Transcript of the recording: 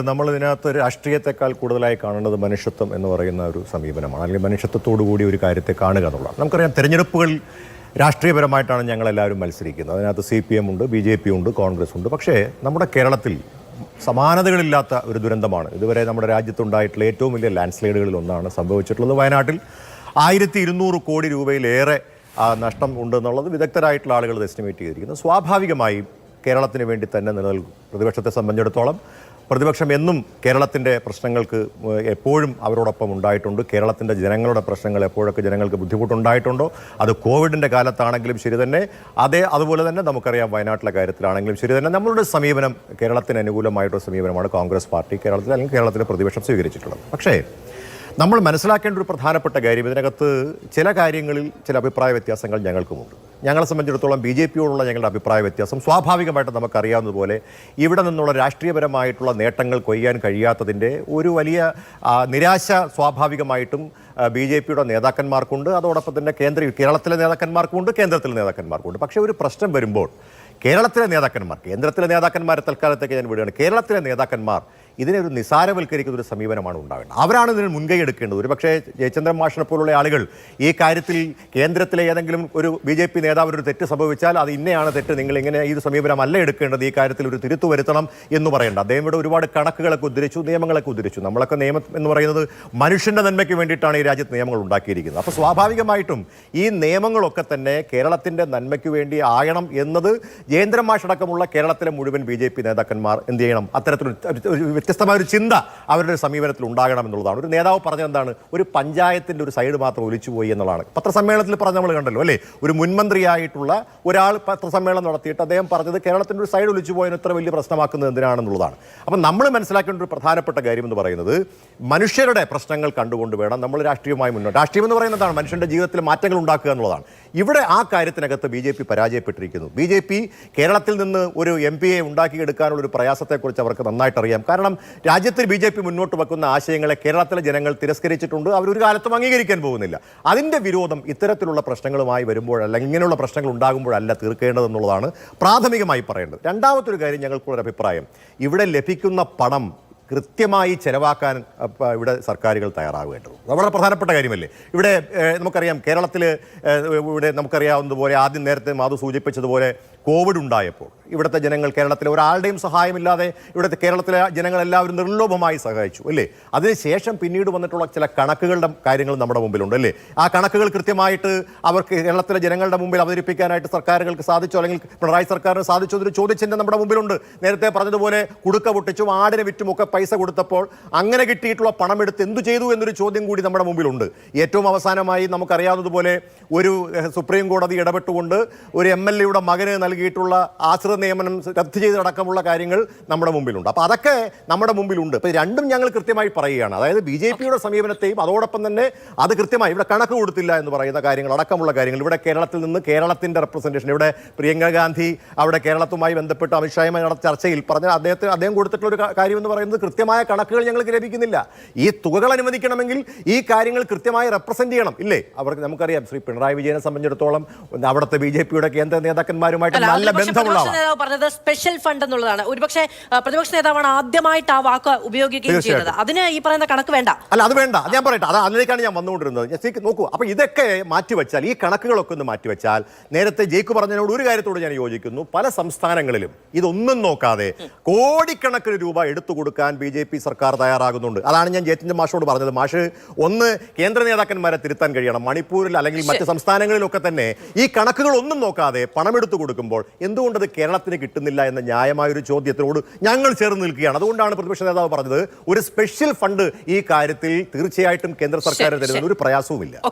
നമ്മൾ ഇതിനകത്ത് രാഷ്ട്രീയത്തെക്കാൾ കൂടുതലായി കാണേണ്ടത് മനുഷ്യത്വം എന്ന് പറയുന്ന ഒരു സമീപനമാണ്. അല്ലെങ്കിൽ മനുഷ്യത്വത്തോടു കൂടി ഒരു കാര്യത്തെ കാണുക എന്നുള്ളതാണ്. നമുക്കറിയാം തിരഞ്ഞെടുപ്പുകൾ രാഷ്ട്രീയപരമായിട്ടാണ് ഞങ്ങളെല്ലാവരും മത്സരിക്കുന്നത്. അതിനകത്ത് സി പി എം ഉണ്ട് ബി ജെ പി ഉണ്ട് കോൺഗ്രസ് ഉണ്ട്. പക്ഷേ നമ്മുടെ കേരളത്തിൽ സമാനതകളില്ലാത്ത ഒരു ദുരന്തമാണ്. ഇതുവരെ നമ്മുടെ രാജ്യത്തുണ്ടായിട്ടുള്ള ഏറ്റവും വലിയ ലാൻഡ് സ്ലൈഡുകളിൽ ഒന്നാണ് സംഭവിച്ചിട്ടുള്ളത് വയനാട്ടിൽ. ആയിരത്തി ഇരുന്നൂറ് കോടി രൂപയിലേറെ നഷ്ടം ഉണ്ടെന്നുള്ളത് വിദഗ്ധരായിട്ടുള്ള ആളുകൾ എസ്റ്റിമേറ്റ് ചെയ്തിരിക്കുന്നു. സ്വാഭാവികമായും കേരളത്തിന് വേണ്ടി തന്നെ നിലനിൽക്കും. പ്രതിപക്ഷത്തെ സംബന്ധിച്ചിടത്തോളം പ്രതിപക്ഷം എന്നും കേരളത്തിന്റെ പ്രശ്നങ്ങൾക്ക് എപ്പോഴും അവരോടൊപ്പം ഉണ്ടായിട്ടുണ്ട്. കേരളത്തിന്റെ ജനങ്ങളുടെ പ്രശ്നങ്ങൾ എപ്പോഴൊക്കെ ജനങ്ങൾക്ക് ബുദ്ധിമുട്ടുണ്ടായിട്ടുണ്ടോ? അത് കോവിഡിന്റെ കാലത്താണെങ്കിലും ശരി തന്നെ. അതേ അതുപോലെ തന്നെ നമുക്കറിയാം വയനാട്ടിലെ കാര്യത്തിലാണെങ്കിലും ശരി തന്നെ. നമ്മളുടെ സമീപനം കേരളത്തിന് അനുകൂലമായിട്ടുള്ള സമീപനമാണ് കോൺഗ്രസ് പാർട്ടി കേരളത്തിൽ അല്ലെങ്കിൽ കേരളത്തിലെ പ്രതിപക്ഷം സ്വീകരിച്ചിട്ടുള്ളത്. പക്ഷേ നമ്മൾ മനസ്സിലാക്കേണ്ട ഒരു പ്രധാനപ്പെട്ട കാര്യം ഇതിനകത്ത് ചില കാര്യങ്ങളിൽ ചില അഭിപ്രായ വ്യത്യാസങ്ങൾ ഞങ്ങൾക്കുമുണ്ട്. ഞങ്ങളെ സംബന്ധിച്ചിടത്തോളം ബി ജെ പിയോടുള്ള ഞങ്ങളുടെ അഭിപ്രായ വ്യത്യാസം സ്വാഭാവികമായിട്ട് നമുക്കറിയാവുന്നതുപോലെ ഇവിടെ നിന്നുള്ള രാഷ്ട്രീയപരമായിട്ടുള്ള നേട്ടങ്ങൾ കൊയ്യാൻ കഴിയാത്തതിന്റെ ഒരു വലിയ നിരാശ സ്വാഭാവികമായിട്ടും ബി ജെ പിയുടെ നേതാക്കന്മാർക്കുണ്ട്. അതോടൊപ്പം തന്നെ കേന്ദ്ര കേരളത്തിലെ നേതാക്കന്മാർക്കുമുണ്ട് കേന്ദ്രത്തിലെ നേതാക്കന്മാർക്കുണ്ട് പക്ഷേ ഒരു പ്രശ്നം വരുമ്പോൾ കേരളത്തിലെ നേതാക്കന്മാർ കേന്ദ്രത്തിലെ നേതാക്കന്മാരെ തൽക്കാലത്തേക്ക് ഞാൻ വിടുകയാണ്. കേരളത്തിലെ നേതാക്കന്മാർ ഇതിനെ ഒരു നിസാരവൽക്കരിക്കുന്ന ഒരു സമീപനമാണ് ഉണ്ടാവേണ്ടത്. അവരാണ് ഇതിന് മുൻകൈ എടുക്കേണ്ടത്. ഒരു പക്ഷേ ജയചന്ദ്രൻ മാഷിനെ പോലുള്ള ആളുകൾ ഈ കാര്യത്തിൽ കേന്ദ്രത്തിലെ ഏതെങ്കിലും ഒരു ബി ജെ പി നേതാവ് ഒരു തെറ്റ് സംഭവിച്ചാൽ അത് ഇന്നെയാണ് തെറ്റ്. നിങ്ങൾ ഇങ്ങനെ ഈ സമീപനമല്ല എടുക്കേണ്ടത്. ഈ കാര്യത്തിൽ ഒരു തിരുത്തു വരുത്തണം എന്ന് പറയേണ്ട. അദ്ദേഹം ഇവിടെ ഒരുപാട് കണക്കുകളൊക്കെ ഉദ്ധരിച്ചു നിയമങ്ങളൊക്കെ ഉദ്ധരിച്ചു. നമ്മളൊക്കെ നിയമം എന്ന് പറയുന്നത് മനുഷ്യന്റെ നന്മയ്ക്ക് വേണ്ടിയിട്ടാണ് ഈ രാജ്യത്ത് നിയമങ്ങൾ ഉണ്ടാക്കിയിരിക്കുന്നത്. അപ്പോൾ സ്വാഭാവികമായിട്ടും ഈ നിയമങ്ങളൊക്കെ തന്നെ കേരളത്തിന്റെ നന്മയ്ക്ക് വേണ്ടി ആയണം എന്നത് ജയേന്ദ്രൻ മാഷടക്കമുള്ള കേരളത്തിലെ മുഴുവൻ ബി നേതാക്കന്മാർ എന്ത് ചെയ്യണം? ഒരു വ്യത്യസ്തമായ ഒരു ചിന്ത അവരുടെ സമീപനത്തിൽ ഉണ്ടാകണം എന്നുള്ളതാണ്. ഒരു നേതാവ് പറഞ്ഞത് എന്താണ്? ഒരു പഞ്ചായത്തിന്റെ ഒരു സൈഡ് മാത്രം ഒലിച്ചുപോയി എന്നുള്ളതാണ്. പത്രസമ്മേളനത്തിൽ പറഞ്ഞ നമ്മൾ കണ്ടല്ലോ അല്ലേ? ഒരു മുൻമന്ത്രിയായിട്ടുള്ള ഒരാൾ പത്രസമ്മേളനം നടത്തിയിട്ട് അദ്ദേഹം പറഞ്ഞത് കേരളത്തിന്റെ ഒരു സൈഡ് ഒലിച്ചുപോയതിന് ഇത്ര വലിയ പ്രശ്നമാക്കുന്നത് എന്തിനാണെന്നുള്ളതാണ്. അപ്പം നമ്മൾ മനസ്സിലാക്കേണ്ട ഒരു പ്രധാനപ്പെട്ട കാര്യം എന്ന് പറയുന്നത് മനുഷ്യരുടെ പ്രശ്നങ്ങൾ കണ്ടുകൊണ്ട് വേണം നമ്മൾ രാഷ്ട്രീയമായി മുന്നോട്ട്. രാഷ്ട്രീയം എന്ന് പറയുന്നതാണ് മനുഷ്യന്റെ ജീവിതത്തിൽ മാറ്റങ്ങൾ ഉണ്ടാക്കുക എന്നുള്ളതാണ്. ഇവിടെ ആ കാര്യത്തിനകത്ത് ബി ജെ പി പരാജയപ്പെട്ടിരിക്കുന്നു. ബി ജെ പി കേരളത്തിൽ നിന്ന് ഒരു എം പിയെ ഉണ്ടാക്കിയെടുക്കാനുള്ള ഒരു പ്രയാസത്തെക്കുറിച്ച് അവർക്ക് നന്നായിട്ട് അറിയാം കാരണം രാജ്യത്തിൽ ബി ജെ പി മുന്നോട്ട് വെക്കുന്ന ആശയങ്ങളെ കേരളത്തിലെ ജനങ്ങൾ തിരസ്കരിച്ചിട്ടുണ്ട്. അവരൊരു കാലത്തും അംഗീകരിക്കാൻ പോകുന്നില്ല. അതിന്റെ വിരോധം ഇത്തരത്തിലുള്ള പ്രശ്നങ്ങളുമായി വരുമ്പോഴല്ല ഇങ്ങനെയുള്ള പ്രശ്നങ്ങൾ ഉണ്ടാകുമ്പോഴല്ല തീർക്കേണ്ടതെന്നുള്ളതാണ് പ്രാഥമികമായി പറയേണ്ടത്. രണ്ടാമത്തെ ഒരു കാര്യം ഞങ്ങൾക്കുള്ളൊരു അഭിപ്രായം. ഇവിടെ ലഭിക്കുന്ന പണം കൃത്യമായി ചെലവാക്കാൻ ഇവിടെ സർക്കാരുകൾ തയ്യാറാവേണ്ടത് വളരെ പ്രധാനപ്പെട്ട കാര്യമല്ലേ? ഇവിടെ നമുക്കറിയാം കേരളത്തിൽ ഇവിടെ നമുക്കറിയാവുന്നതുപോലെ ആദ്യം നേരത്തെ മാധു സൂചിപ്പിച്ചതുപോലെ കോവിഡ് ഉണ്ടായപ്പോൾ ഇവിടുത്തെ ജനങ്ങൾ കേരളത്തിലെ ഒരാളുടെയും സഹായമില്ലാതെ ഇവിടുത്തെ കേരളത്തിലെ ജനങ്ങളെല്ലാവരും നിർലോഭമായി സഹായിച്ചു അല്ലേ? അതിനുശേഷം പിന്നീട് വന്നിട്ടുള്ള ചില കണക്കുകളുടെ കാര്യങ്ങൾ നമ്മുടെ മുമ്പിലുണ്ട് അല്ലേ? ആ കണക്കുകൾ കൃത്യമായിട്ട് അവർക്ക് കേരളത്തിലെ ജനങ്ങളുടെ മുമ്പിൽ അവതരിപ്പിക്കാനായിട്ട് സർക്കാരുകൾക്ക് സാധിച്ചോ? അല്ലെങ്കിൽ പിണറായി സർക്കാരിന് സാധിച്ചോ എന്നൊരു ചോദ്യചിഹ്നം നമ്മുടെ മുമ്പിലുണ്ട്. നേരത്തെ പറഞ്ഞതുപോലെ കുടുക്ക പൊട്ടിച്ചും ആടിനെ വിറ്റുമൊക്കെ പൈസ കൊടുത്തപ്പോൾ അങ്ങനെ കിട്ടിയിട്ടുള്ള പണം എടുത്ത് എന്തു ചെയ്തു എന്നൊരു ചോദ്യം കൂടി നമ്മുടെ മുമ്പിലുണ്ട്. ഏറ്റവും അവസാനമായി നമുക്കറിയാവുന്നതുപോലെ ഒരു സുപ്രീം കോടതി ഇടപെട്ടുകൊണ്ട് ഒരു എം എൽ എയുടെ മകന് നൽകിയിട്ടുള്ള ആശ്രിത നിയമനം റദ്ദ് ചെയ്തടക്കമുള്ള കാര്യങ്ങൾ നമ്മുടെ മുമ്പിലുണ്ട്. അപ്പോൾ അതൊക്കെ നമ്മുടെ മുമ്പിലുണ്ട്. ഇപ്പോൾ രണ്ടും ഞങ്ങൾ കൃത്യമായി പറയുകയാണ്. അതായത് ബി ജെ പിയുടെ സമീപനത്തെയും അതോടൊപ്പം തന്നെ അത് കൃത്യമായി ഇവിടെ കണക്ക് കൊടുത്തില്ല എന്ന് പറയുന്ന കാര്യങ്ങൾ അടക്കമുള്ള കാര്യങ്ങൾ. ഇവിടെ കേരളത്തിൽ നിന്ന് കേരളത്തിന്റെ റെപ്രസെന്റേഷൻ ഇവിടെ പ്രിയങ്ക ഗാന്ധി അവിടെ കേരളത്തുമായി ബന്ധപ്പെട്ട് അമിത്ഷായുമായി നടന്ന ചർച്ചയിൽ പറഞ്ഞ അദ്ദേഹത്തിന് അദ്ദേഹം കൊടുത്തിട്ടുള്ള ഒരു കാര്യം എന്ന് പറയുന്നത് കൃത്യമായ കണക്കുകൾ ഞങ്ങൾക്ക് ലഭിക്കുന്നില്ല. ഈ തുകകൾ അനുവദിക്കണമെങ്കിൽ ഈ കാര്യങ്ങൾ കൃത്യമായി റെപ്രസെന്റ് ചെയ്യണം. ഇല്ലേ? അവർക്ക് നമുക്കറിയാം ശ്രീ പിണറായി വിജയനെ സംബന്ധിച്ചിടത്തോളം അവിടുത്തെ ബി ജെ പിയുടെ കേന്ദ്ര നേതാക്കന്മാരുമായിട്ട് നല്ല ബന്ധമുള്ളതാണ് ബന്ധമുള്ള നേതാവ് പറഞ്ഞത് സ്പെഷ്യൽ ഫണ്ട് എന്നുള്ളതാണ്. ഒരുപക്ഷെ പ്രതിപക്ഷ നേതാവാണ് ആദ്യമായിട്ട് ആ വാക്ക് ഉപയോഗിക്കുകയും ചെയ്യുന്നത് അതിന് ഈ പറയുന്ന കണക്ക് വേണ്ട. അല്ല അത് വേണ്ട. ഞാൻ പറയട്ടെ. അത് അതിലേക്കാണ് ഞാൻ വന്നുകൊണ്ടിരുന്നത്. ഞാൻ നോക്കൂ. അപ്പൊ ഇതൊക്കെ മാറ്റിവെച്ചാൽ ഈ കണക്കുകളൊക്കെ ഒന്ന് മാറ്റിവെച്ചാൽ നേരത്തെ ജയിക്ക് പറഞ്ഞതിനോട് ഒരു കാര്യത്തോട് ഞാൻ യോജിക്കുന്നു. പല സംസ്ഥാനങ്ങളിലും ഇതൊന്നും നോക്കാതെ കോടിക്കണക്കിന് രൂപ എടുത്തു കൊടുക്കാൻ ബി ജെ പി സർക്കാർ തയ്യാറാകുന്നുണ്ട്. അതാണ് ഞാൻ ജയത്തിന്റെ മാഷോട് പറഞ്ഞത്. മാഷ് ഒന്ന് കേന്ദ്ര നേതാക്കന്മാരെ തിരുത്താൻ കഴിയണം. മണിപ്പൂരിൽ അല്ലെങ്കിൽ മറ്റ് സംസ്ഥാനങ്ങളിലൊക്കെ തന്നെ ഈ കണക്കുകൾ ഒന്നും നോക്കാതെ പണമെടുത്തു കൊടുക്കുമ്പോൾ എന്തുകൊണ്ടത് കേരളത്തിന് കിട്ടുന്നില്ല എന്ന ന്യായമായൊരു ചോദ്യത്തിനോട് ഞങ്ങൾ ചേർന്ന് നിൽക്കുകയാണ്. അതുകൊണ്ടാണ് പ്രതിപക്ഷ നേതാവ് പറഞ്ഞത് ഒരു സ്പെഷ്യൽ ഫണ്ട് ഈ കാര്യത്തിൽ തീർച്ചയായിട്ടും കേന്ദ്ര സർക്കാർ തരുന്നതിന് തരുന്ന ഒരു പ്രയാസവുമില്ല.